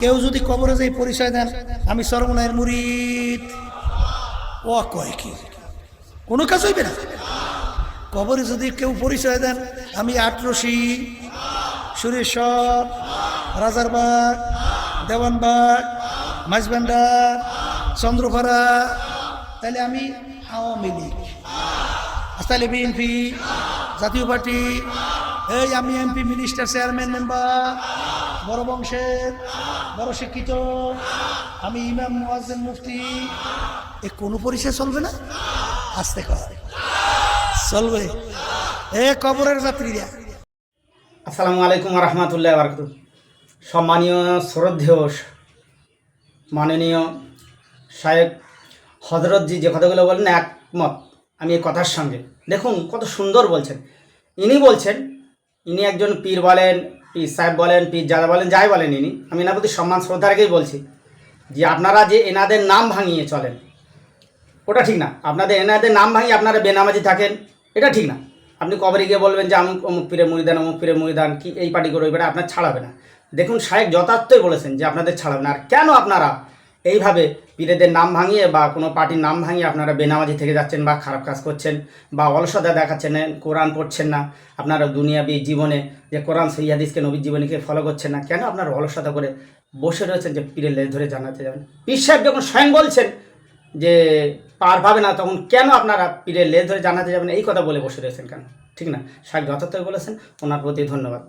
কেউ যদি কবরে যাই পরিচয় দেন, আমি সরমনায়ের মুরিদ। ও কয় কি? কোনো কাজ হইবে না? কবরে যদি কেউ পরিচয় দেন, আমি আটরশি সুরেশ্বর রাজারবাগ দেওয়ানবাগ মাঝবান্ডার চন্দ্রপাড়া তাহলে আমি আওয়ামী লীগ। আর তাহলে বিএনপি, জাতীয় পার্টি, এই আমি এমপি, মিনিস্টার, চেয়ারম্যান, মেম্বার বড় বংশের, বড় শিক্ষিত, আমি ইমাম মোয়াজ্জেম মুফতি। এ কোনো পরিচয় চলবে না? আসতে কর। চলবে। এ কবরের যাত্রীরা আসসালামু আলাইকুম রহমতুল্লাহ বারকাত সম্মানীয় শ্রদ্ধেয় মাননীয় সাহেব হজরতজি যে কথাগুলো বলেন একমত। আমি এই কথার সঙ্গে। দেখুন, কত সুন্দর বলছেন। ইনি বলছেন, ইনি একজন পীর বলেন পীর সাহেব বলেন পীর জাদা বলেন, যাই বলেন ইনি। আমি এনার প্রতি সম্মান, শ্রদ্ধা রেখেই বলছি যে আপনারা যে এনাদের নাম ভাঙিয়ে চলেন, ওটা ঠিক না। আপনাদের এনাদের নাম ভাঙিয়ে আপনারা বেনামাজি থাকেন, এটা ঠিক না। আপনি কবরে গিয়ে বলবেন যে আমুক অমুক পীরে মুড়িদান অমুক পীরে মুড়িদান কি এই পার্টি করে, ওই পার্টি, আপনার ছাড়াবে না। দেখুন সাহেব যথার্থই বলেছেন যে আপনাদের ছাড়াবে না। আর কেন আপনারা এইভাবে পীরেদের নাম ভাঙিয়ে বা কোনো পার্টির নাম ভাঙিয়ে আপনারা বেনামাজি থেকে যাচ্ছেন বা খারাপ কাজ করছেন বা অলসতা দেখাচ্ছেন কোরআন পড়ছেন না, আপনারা দুনিয়াবি জীবনে যে কোরআন সৈয়াদিসকে নবীর জীবনীকে ফলো করছেন না, কেন আপনারা অলসতা করে বসে রয়েছেন যে পীরের লেজ ধরে জানাতে যাবেন? পীর সাহেব যখন স্বয়ং বলছেন যে পার পাবে না, তখন কেন আপনারা পীরের লেজ ধরে জানাতে যাবেন? এই কথা বলে বসে রয়েছেন কেন? ঠিক না? সাহেব যথার্থই বলেছেন, ওনার প্রতি ধন্যবাদ।